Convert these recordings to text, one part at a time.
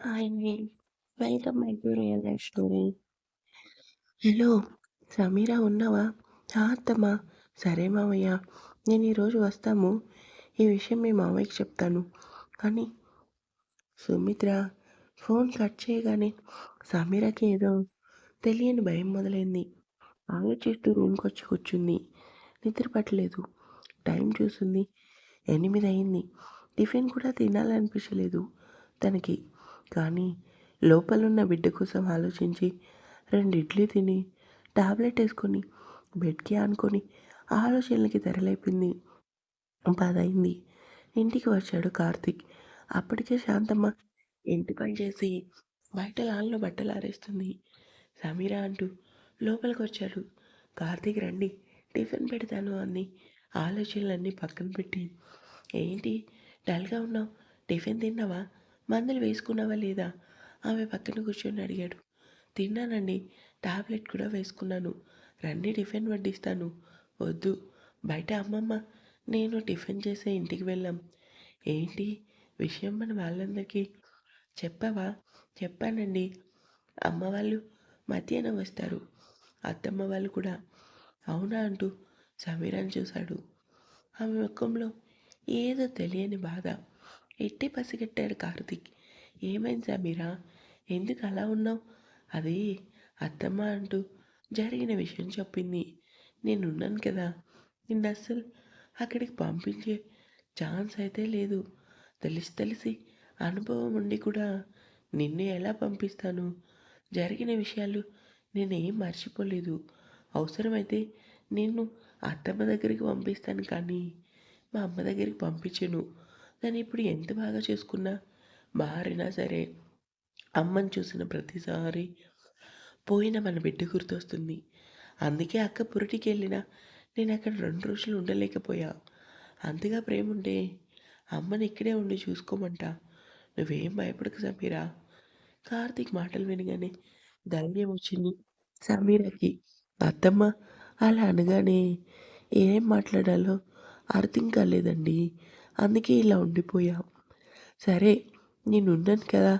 Hi welcome my to real life story. Hello! Sameera ఉన్నావా? ఆ! సరే మావయ్య. నేను ఈరోజు వస్తాము. ఈ విషయం మీ మావయ్యకి చెప్తాను. కానీ సుమిత్ర ఫోన్ కట్ చేయగానే సమీరకి ఏదో తెలియని భయం మొదలైంది. ఆలోచిస్తూ రూమ్కి వచ్చి కూర్చుంది. నిద్ర పట్టలేదు. టైం చూసింది. ఎనిమిది అయింది. టిఫిన్ కూడా తినాలనిపించలేదు తనకి. కానీ లోపలున్న బిడ్డ కోసం ఆలోచించి రెండు ఇడ్లీ తిని టాబ్లెట్ వేసుకొని బెడ్‌కి ఆనుకొని ఆలోచనలకి తెరలైపోయింది పదైంది ఇంటికి వచ్చాడు కార్తిక్ అప్పటికే శాంతమ్మ ఇంటి పని చేసి బయట లాన్‌లో బట్టలు ఆరేస్తుంది. సమీరా అంటూ లోపలికి వచ్చాడు కార్తీక్ రండి టిఫిన్ పెడతాను అంది ఆలోచనలన్నీ పక్కన పెట్టి. ఏంటి డల్‌గా ఉన్నావు? టిఫిన్ తిన్నావా? మందులు వేసుకున్నావా లేదా? ఆమె పక్కన కూర్చొని అడిగాడు. తిన్నానండి. టాబ్లెట్ కూడా వేసుకున్నాను. రండి టిఫిన్ వడ్డిస్తాను. వద్దు. బయట అమ్మమ్మ, నేను టిఫిన్ చేసే ఇంటికి వెళ్ళాం. ఏంటి విషయం మన వాళ్ళందరికీ చెప్పావా? చెప్పానండి. అమ్మ వాళ్ళు మధ్యాహ్నం వస్తారు. అత్తమ్మ వాళ్ళు కూడా. అవునా అంటూ సమీరాన్ని చూశాడు. ఆమె ముఖంలో ఏదో తెలియని బాధ. ఎట్టి పసిగట్టాడు కార్తీక్. ఏమైంది సమీరా? ఎందుకు అలా ఉన్నావు? అది అత్తమ్మ అంటూ జరిగిన విషయం చెప్పింది. నేనున్నాను కదా! నిన్నస్సలు అక్కడికి పంపించే ఛాన్స్ అయితే లేదు. తెలిసి తెలిసి అనుభవం ఉండి కూడా నిన్ను ఎలా పంపిస్తాను? జరిగిన విషయాలు నేనేం మర్చిపోలేదు. అవసరమైతే నిన్ను అత్తమ్మ దగ్గరికి పంపిస్తాను కానీ మా అమ్మ దగ్గరికి పంపించను. దాన్ని ఇప్పుడు ఎంత బాగా చేసుకున్నా మారినా సరే అమ్మని చూసిన ప్రతిసారి పోయిన మన బిడ్డ గుర్తొస్తుంది. అందుకే అక్క పురిటికి వెళ్ళినా నేను అక్కడ రెండు రోజులు ఉండలేకపోయా. అంతగా ప్రేమ ఉంటే అమ్మని ఇక్కడే ఉండి చూసుకోమంట నువ్వేం భయపడకు సమీరా. కార్తీక్ మాటలు వినగానే ధైర్యం వచ్చింది సమీరకి. అత్తమ్మ అలా అనగానే ఏం మాట్లాడాలో అర్థం కాలేదండి. అందుకే ఇలా ఉండిపోయా. సరే నేనున్నాను కదా.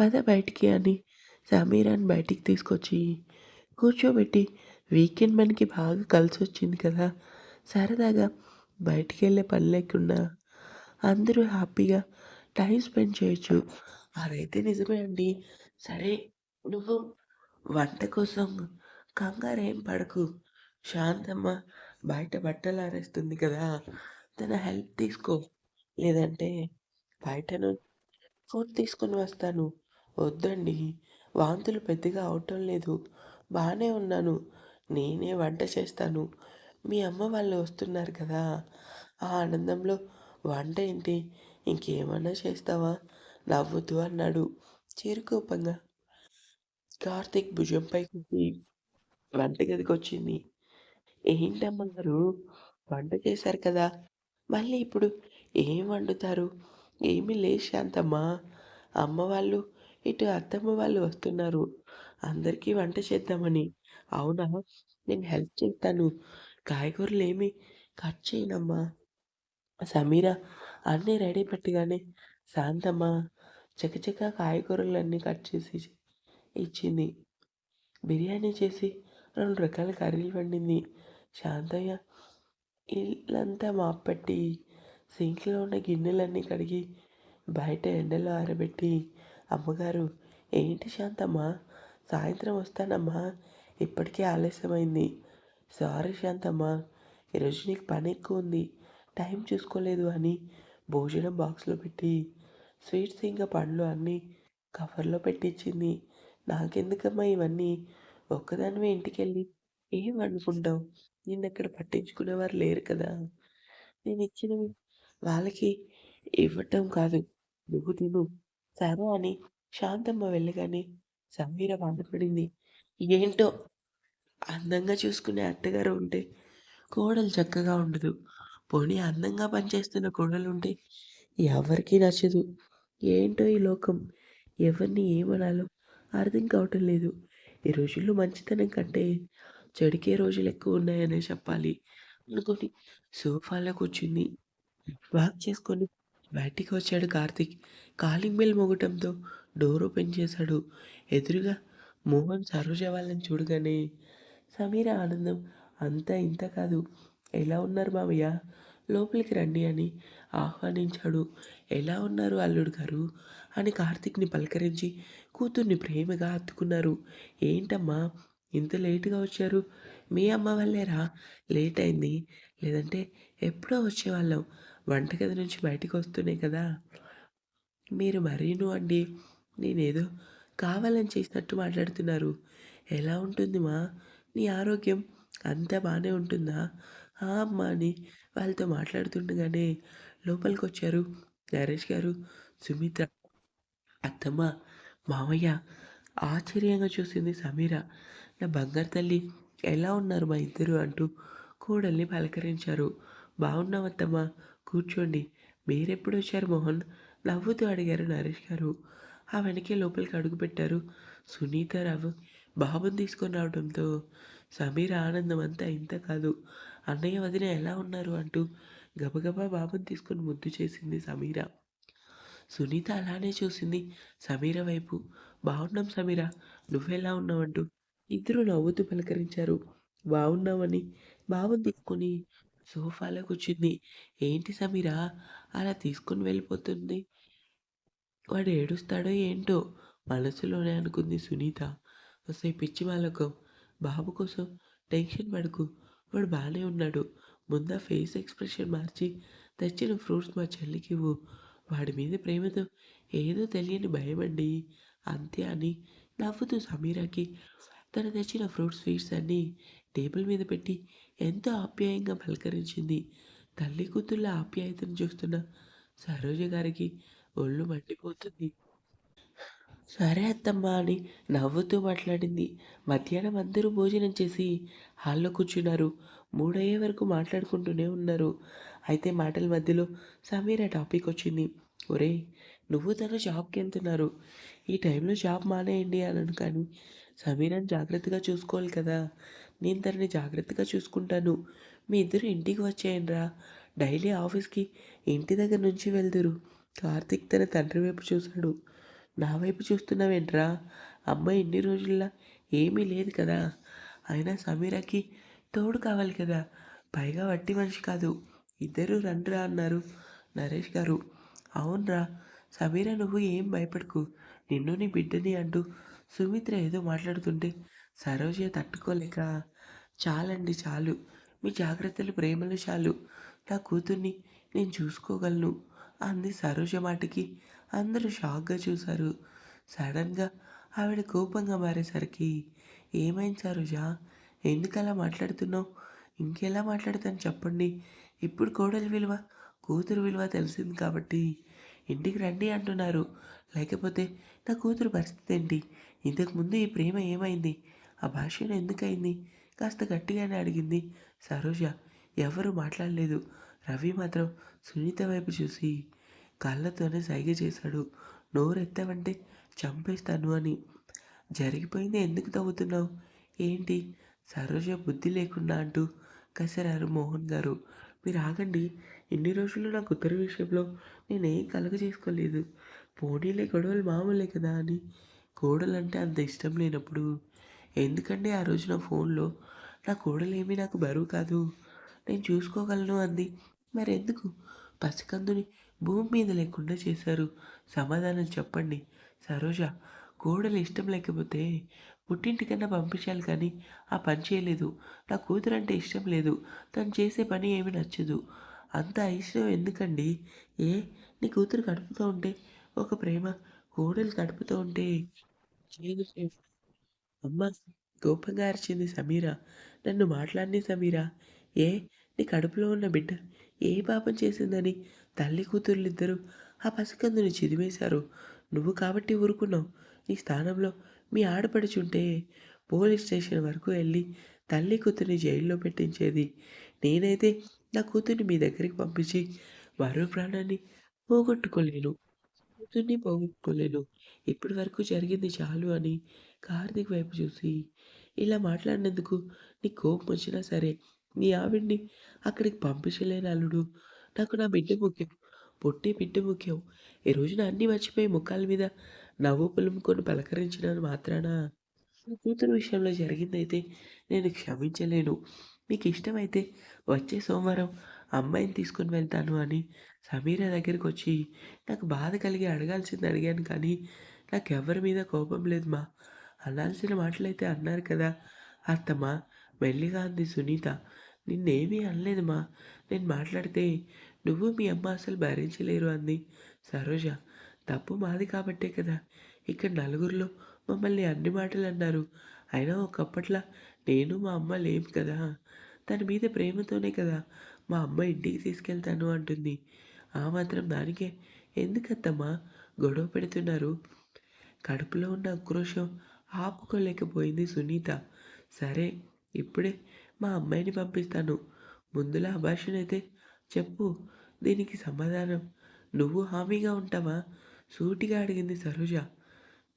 పద బయటికి అని సమీరాని బయటికి తీసుకొచ్చి కూర్చోబెట్టి వీకెండ్ మనకి బాగా కలిసి వచ్చింది కదా. సరదాగా బయటికి వెళ్ళే పని లేకుండా అందరూ హ్యాపీగా టైం స్పెండ్ చేయొచ్చు. అదైతే నిజమే అండి. సరే నువ్వు వంట కోసం కంగారు ఏం పడకు. శాంతమ్మ బయట బట్టలు ఆరేస్తుంది కదా. తన హెల్ప్ తీసుకో. లేదంటే బయటను ఫోన్ తీసుకొని వస్తాను. వద్దండి. వాంతులు పెద్దగా అవటం లేదు. బాగానే ఉన్నాను. నేనే వంట చేస్తాను. మీ అమ్మ వాళ్ళు వస్తున్నారు కదా. ఆ ఆనందంలో వంట ఏంటి? ఇంకేమన్నా చేస్తావా? నవ్వుతూ అన్నాడు. చిరుకోపంగా కార్తీక్ భుజంపై కూర్చి వంటగదికి వచ్చింది. ఏంటమ్మ గారు వంట చేశారు కదా. మళ్ళీ ఇప్పుడు ఏం వండుతారు? ఏమీ లేదు శాంతమ్మ. అమ్మ వాళ్ళు ఇటు అత్తమ్మ వాళ్ళు వస్తున్నారు. అందరికీ వంట చేద్దామని. అవునా? నేను హెల్ప్ చేస్తాను. కాయగూరలు ఏమి కట్ చేయనమ్మా. సమీర అన్నీ రెడీ పెట్టగానే శాంతమ్మ చకచక కాయగూరలన్నీ కట్ చేసి ఇచ్చింది. బిర్యానీ చేసి రెండు రకాల కర్రీలు వండింది. శాంతయ్య ఇల్లంతా మాపెట్టి పెట్టి సింక్లో ఉన్న గిన్నెలన్నీ కడిగి బయట ఎండలో ఆరబెట్టి అమ్మగారు ఏంటి శాంతమ్మ? సాయంత్రం వస్తానమ్మా. ఇప్పటికే ఆలస్యమైంది. సారీ శాంతమ్మ ఈరోజు నీకు పని ఎక్కువ ఉంది. టైం చూసుకోలేదు అని భోజనం బాక్స్లో పెట్టి స్వీట్స్ ఇంకా పండ్లు అన్నీ కవర్లో పెట్టించింది నాకెందుకమ్మా ఇవన్నీ? ఒక్కదానివే ఇంటికెళ్ళి ఏం వండుకుంటావు? నిన్నక్కడ పట్టించుకునేవారు లేరు కదా. నేను ఇచ్చినవి వాళ్ళకి ఇవ్వటం కాదు. నువ్వు తిను. సరే అని శాంతమ్మ వెళ్ళగానే సమీర బాధపడింది. ఏంటో? అందంగా చూసుకునే అత్తగారు ఉంటే కోడలు చక్కగా ఉండదు. పోనీ అందంగా పనిచేస్తున్న కోడలు ఉంటే ఎవరికీ నచ్చదు. ఏంటో ఈ లోకం? ఎవరిని ఏమనాలో అర్థం కావటం లేదు. ఈ రోజుల్లో మంచితనం కంటే చెడికే రోజులు ఎక్కువ ఉన్నాయనే చెప్పాలి అనుకొని సోఫాలో కూర్చుంది. వాక్ చేసుకొని బయటికి వచ్చాడు కార్తిక్ కాలింగ్ బెల్ మోగటంతో డోర్ ఓపెన్ చేశాడు. ఎదురుగా మోహన్ సరోజ వాళ్ళని చూడగానే సమీర ఆనందం అంతా ఇంత కాదు. ఎలా ఉన్నారు మామయ్య లోపలికి రండి అని ఆహ్వానించాడు. ఎలా ఉన్నారు అల్లుడు గారు? అని కార్తీక్‌ని పలకరించి కూతుర్ని ప్రేమగా హత్తుకున్నారు. ఏంటమ్మా ఇంత లేటుగా వచ్చారు? మీ అమ్మ వల్లేరా లేట్ అయింది. లేదంటే ఎప్పుడో వచ్చేవాళ్ళం. వంటగది నుంచి బయటికొస్తూనే కదా! మీరు మరీను అండి. నేనేదో కావాలని చేసినట్టు మాట్లాడుతున్నారు. ఎలా ఉంటుంది మా నీ ఆరోగ్యం? అంతా బాగానే ఉంటుందా? ఆ! అమ్మా! అని వాళ్ళతో మాట్లాడుతుండగానే లోపలికొచ్చారు నరేష్ గారు, సుమిత్ర. అత్తమ్మ, మావయ్య ఆశ్చర్యంగా చూసింది సమీర. నా బంగారు తల్లి ఎలా ఉన్నారు మా ఇద్దరు అంటూ కోడల్ని పలకరించారు. బాగున్నాం కూర్చోండి మీరెప్పుడు వచ్చారు మోహన్? నవ్వుతూ అడిగారు నరేష్ గారు. ఆ వెనకే లోపలికి అడుగుపెట్టారు సునీతారావు. బాబుని తీసుకొని రావడంతో సమీర ఆనందం అంతా ఇంత కాదు. అన్నయ్య వదిన ఎలా ఉన్నారు అంటూ గబగబా బాబుని తీసుకొని ముద్దు చేసింది సమీర. సునీత అలానే చూసింది సమీర వైపు. బాగున్నాం సమీర. నువ్వెలా ఉన్నావంటూ ఇద్దరూ నవ్వుతూ పలకరించారు. బాగున్నామని బాబుని తీసుకొని సోఫాలో కూర్చుంది. ఏంటి సమీర అలా తీసుకొని వెళ్ళిపోతుంది? వాడు ఏడుస్తాడో ఏంటో మనసులోనే అనుకుంది సునీత. వస్తే పిచ్చి వాలకం బాబు కోసం టెన్షన్ పడకు. వాడు బాగానే ఉన్నాడు. ముందా ఫేస్ ఎక్స్‌ప్రెషన్ మార్చి తెచ్చిన ఫ్రూట్స్ మా చెల్లికివ్వు. వాడి మీద ప్రేమతో ఏదో తెలియని భయమండి అంతే అని నవ్వుతూ సమీరాకి తను తెచ్చిన ఫ్రూట్ స్వీట్స్ అన్నీ టేబుల్ మీద పెట్టి ఎంతో ఆప్యాయంగా పలకరించింది. తల్లి కూతుళ్ళ ఆప్యాయతను చూస్తున్న సరోజ గారికి ఒళ్ళు మండిపోతుంది. సరే అత్తమ్మ అని నవ్వుతూ మాట్లాడింది. మధ్యాహ్నం అందరూ భోజనం చేసి హాల్‌లో కూర్చున్నారు. మూడయ్యే వరకు మాట్లాడుకుంటూనే ఉన్నారు. అయితే మాటల మధ్యలో సమీర టాపిక్ వచ్చింది. ఒరేయ్! నువ్వు తను వెళ్తున్నారు ఈ టైంలో షాప్ మానేయండి అన్నాను కానీ సమీరని జాగ్రత్తగా చూసుకోవాలి కదా! నేను తనని జాగ్రత్తగా చూసుకుంటాను. మీ ఇద్దరు ఇంటికి వచ్చేయండిరా. డైలీ ఆఫీస్‌కి ఇంటి దగ్గర నుంచి వెళ్దురు. కార్తీక్ తన తండ్రి వైపు చూశాడు. నా వైపు చూస్తున్నావేంట్రా? అమ్మాయి ఇన్ని రోజుల్లో ఏమీ లేదు కదా! అయినా సమీరాకి తోడు కావాలి కదా! పైగా వట్టి మనిషి కాదు. ఇద్దరు రండిరా అన్నారు నరేష్ గారు. అవునురా! సమీరా నువ్వు ఏం భయపడకు. నిన్ను నీ బిడ్డని అంటూ సుమిత్ర ఏదో మాట్లాడుతుంటే సరోజ తట్టుకోలేక చాలండి చాలు. మీ జాగ్రత్తలు ప్రేమలు చాలు. నా కూతుర్ని నేను చూసుకోగలను అంది సరోజ మాటకి అందరూ షాక్‌గా చూశారు. సడన్‌గా ఆవిడ కోపంగా మారేసరికి ఏమైంది సరోజ ఎందుకలా మాట్లాడుతున్నావు? ఇంకెలా మాట్లాడతాను చెప్పండి. ఇప్పుడు కోడలి విలువ, కూతురు విలువ తెలిసింది కాబట్టి ఇంటికి రండి అంటున్నారు. లేకపోతే నా కూతురు పరిస్థితి ఏంటి? ఇంతకుముందు ఈ ప్రేమ ఏమైంది? ఆ భాషణం ఎందుకైంది కాస్త గట్టిగానే అడిగింది సరోజ. ఎవరు మాట్లాడలేదు. రవి మాత్రం సునీత వైపు చూసి కళ్ళతోనే సైగ చేశాడు. నోరెత్తావంటే చంపేస్తాను అని. జరిగిపోయింది ఎందుకు తవ్వుతున్నావు? ఏంటి? సరోజ బుద్ధి లేకుండా అంటూ కసరారు మోహన్ గారు. మీరు ఆగండి. ఇన్ని రోజులు నా ఉత్తర విషయంలో నేనేం కలుగజేసుకోలేదు. పోనీలే గొడవలు మామూలే కదా అని కోడలంటే అంత ఇష్టం లేనప్పుడు ఎందుకండి ఆ రోజు నా ఫోన్‌లో నా కోడలేమీ నాకు బరువు కాదు. నేను చూసుకోగలను అంది. మరెందుకు పసికందుని భూమి మీద లేకుండా చేశారు? సమాధానం చెప్పండి. సరోజ కోడలు ఇష్టం లేకపోతే పుట్టింటికన్నా పంపించాలి కానీ ఆ పని చేయలేదు. నా కూతురు అంటే ఇష్టం లేదు. తను చేసే పని ఏమి నచ్చదు. అంత ఇష్టం ఎందుకండి? ఏ నీ కూతురు కడుపుతో ఉంటే ఒక ప్రేమ, కోడలు కడుపుతో ఉంటే చేదు అమ్మ కోపంగా అరిచింది సమీర. నన్ను మాట్లాడనీ సమీర. ఏ నీ కడుపులో ఉన్న బిడ్డ ఏ పాపం చేసిందని తల్లి కూతుర్లిద్దరూ ఆ పసికందుని చిదిమేశారు. నువ్వు కాబట్టి ఊరుకున్నావు. నీ స్థానంలో మీ ఆడపడుచుంటే పోలీస్ స్టేషన్ వరకు వెళ్ళి తల్లి కూతుర్ని జైల్లో పెట్టించేది. నేనైతే నా కూతుర్ని మీ దగ్గరికి పంపించి మరో ప్రాణాన్ని పోగొట్టుకోలేను. కూతుర్ని పోగొట్టుకోలేను. ఇప్పటి వరకు జరిగింది చాలు అని కార్తీక్ వైపు చూసి ఇలా మాట్లాడినందుకు నీ కోపం వచ్చినా సరే మీ ఆవిడ్ని అక్కడికి పంపించలేను అల్లుడు. నాకు నా బిడ్డ ముఖ్యం. పొట్టి బిడ్డ ముఖ్యం. ఈ రోజున అన్నీ మర్చిపోయి ముఖాల మీద నవ్వు పులుముకొని పలకరించినంత మాత్రాన కూతురు విషయంలో జరిగిందైతే నేను క్షమించలేను మీకు ఇష్టమైతే వచ్చే సోమవారం అమ్మాయిని తీసుకొని వెళ్తాను అని సమీర దగ్గరికి వచ్చి నాకు బాధ కలిగి అడగాల్సింది అడిగాను కానీ నాకు ఎవరి మీద కోపం లేదు మా అనాల్సిన మాటలైతే అన్నారు కదా. అత్తమ్మా మెల్లిగా అంది సునీత. నిన్నేమీ అనలేదు మా నేను మాట్లాడితే నువ్వు మీ అమ్మ అసలు భరించలేరు అంది సరోజ. తప్పు మాది కాబట్టే కదా. ఇక్కడ నలుగురిలో మమ్మల్ని అన్ని మాటలు అన్నారు. అయినా ఒకప్పట్లా నేను మా అమ్మ లేం కదా. తన మీద ప్రేమతోనే కదా మా అమ్మ ఇంటికి తీసుకెళ్తాను అంటుంది. ఆ మాత్రం దానికే ఎందుకత్తమ్మా? గొడవ పెడుతున్నారు. కడుపులో ఉన్న ఆక్రోషం ఆపుకోలేకపోయింది సునీత. సరే ఇప్పుడే మా అమ్మాయిని పంపిస్తాను. ముందులా అభాషణ అయితే చెప్పు. దీనికి సమాధానం. నువ్వు హామీగా ఉంటావా? సూటిగా అడిగింది సరోజ.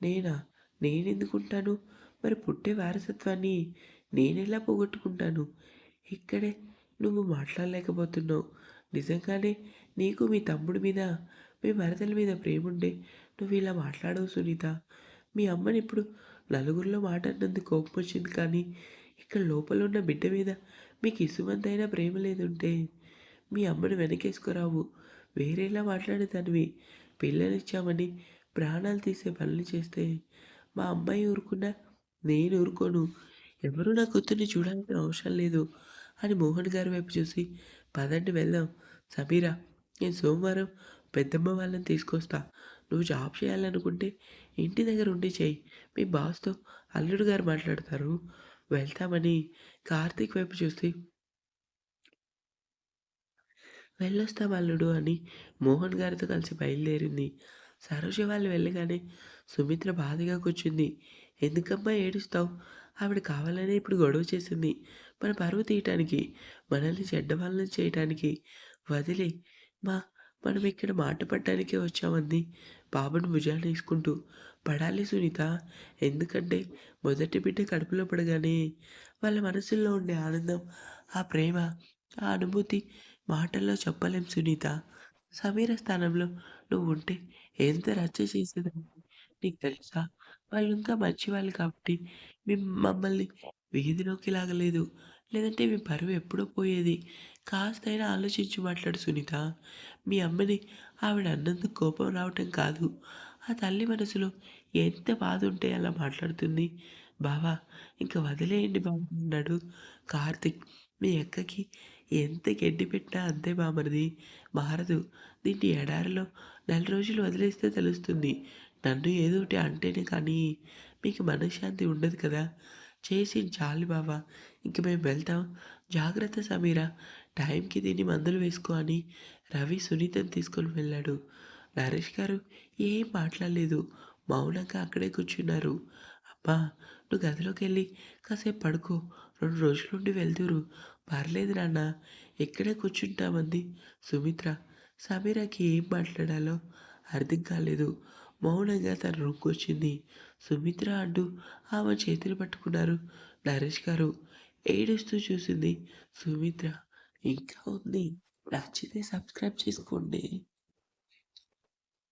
నేనా? నేనెందుకుంటాను? మరి పుట్టే వారసత్వాన్ని నేనెలా పోగొట్టుకుంటాను? ఇక్కడే నువ్వు మాట్లాడలేకపోతున్నావు. నిజంగానే నీకు మీ తమ్ముడి మీద మీ భరతల మీద ప్రేమ ఉండే నువ్వు ఇలా మాట్లాడవు సునీత. మీ అమ్మని ఇప్పుడు నలుగురిలో మాట్లాడినందుకు కోపం వచ్చింది కానీ ఇక్కడ లోపల ఉన్న బిడ్డ మీద మీకు ఇసుమంతైనా ప్రేమ లేదుంటే మీ అమ్మను వెనకేసుకురావు. వేరేలా మాట్లాడేదానివి పిల్లనిచ్చామని ప్రాణాలు తీసే పనులు చేస్తే మా అమ్మాయి ఊరుకున్నా నేను ఊరుకోను. ఎవరు నా కూతుర్ని చూడాల్సిన అవసరం లేదు. అని మోహన్ గారి వైపు చూసి పదండి వెళ్దాం. సమీరా నేను సోమవారం పెద్దమ్మ వాళ్ళని తీసుకొస్తా. నువ్వు జాబ్ చేయాలనుకుంటే ఇంటి దగ్గర ఉండి చేయి. మీ బాస్తో అల్లుడు గారు మాట్లాడతారు. వెళ్తామని కార్తీక్ వైపు చూసి వెళ్ళొస్తాం అల్లుడు అని మోహన్ గారితో కలిసి బయలుదేరింది. సరోజ వాళ్ళు వెళ్ళగానే సుమిత్ర బాధగా కూర్చుంది. ఎందుకమ్మా ఏడుస్తావు? ఆవిడ కావాలనే ఇప్పుడు గొడవ చేసింది. మన పరువు తీయటానికి మనల్ని చెడ్డవాళ్ళని చేయటానికి వదిలి. మా మనం ఇక్కడ మాట పడ్డానికే వచ్చామంది. బాబుని భుజాలు వేసుకుంటూ పడాలి సునీత. ఎందుకంటే మొదటి బిడ్డ కడుపులో పడగానే వాళ్ళ మనసుల్లో ఉండే ఆనందం ఆ ప్రేమ ఆ అనుభూతి మాటల్లో చెప్పలేం సునీత. సమీర స్థానంలో నువ్వు ఉంటే ఎంత రచ్చ చేసేదాన్ని? నీకు తెలుసా? వాళ్ళు ఇంకా మంచి వాళ్ళు కాబట్టి మేము మమ్మల్ని వీధిలోకి లాగలేదు. లేదంటే మీ పరువు ఎప్పుడో పోయేది. కాస్తైనా ఆలోచించి మాట్లాడు సునీత. మీ అమ్మని ఆవిడ అన్నందుకు కోపం రావటం కాదు. ఆ తల్లి మనసులో ఎంత బాధ ఉంటే అలా మాట్లాడుతుంది. బావా ఇంకా వదిలేయండి బాబు అన్నాడు కార్తిక్. మీ అక్కకి ఎంత గడ్డి పెట్టినా అంతే బామరిది. మారదు. దీన్ని ఎడారిలో నెల రోజులు వదిలేస్తే తెలుస్తుంది. నన్ను ఏదో ఒకటి అంటేనే కానీ మీకు మనశ్శాంతి ఉండదు కదా. చేసి చాలు బావా ఇంక మేము వెళ్తాం. జాగ్రత్త సమీరా టైంకి దీన్ని మందులు వేసుకో అని రవి సునీతని తీసుకొని వెళ్ళాడు. నరేష్ గారు ఏం మాట్లాడలేదు మౌనంగా అక్కడే కూర్చున్నారు. అబ్బా నువ్వు గదిలోకి వెళ్ళి కాసేపు పడుకో రెండు రోజుల నుండి వెళ్తురు. పర్లేదు నాన్న ఇక్కడే కూర్చుంటామంది. సుమిత్ర సమీరాకి ఏం మాట్లాడాలో అర్థం కాలేదు. మౌనంగా తన రూమ్కి వచ్చింది. సుమిత్ర అంటూ ఆమె చేతులు పట్టుకున్నారు. నరేష్ గారు ఏడుస్తూ చూసింది. సుమిత్ర ఇంకా ఉంది. నచ్చితే సబ్స్క్రైబ్ చేసుకోండి.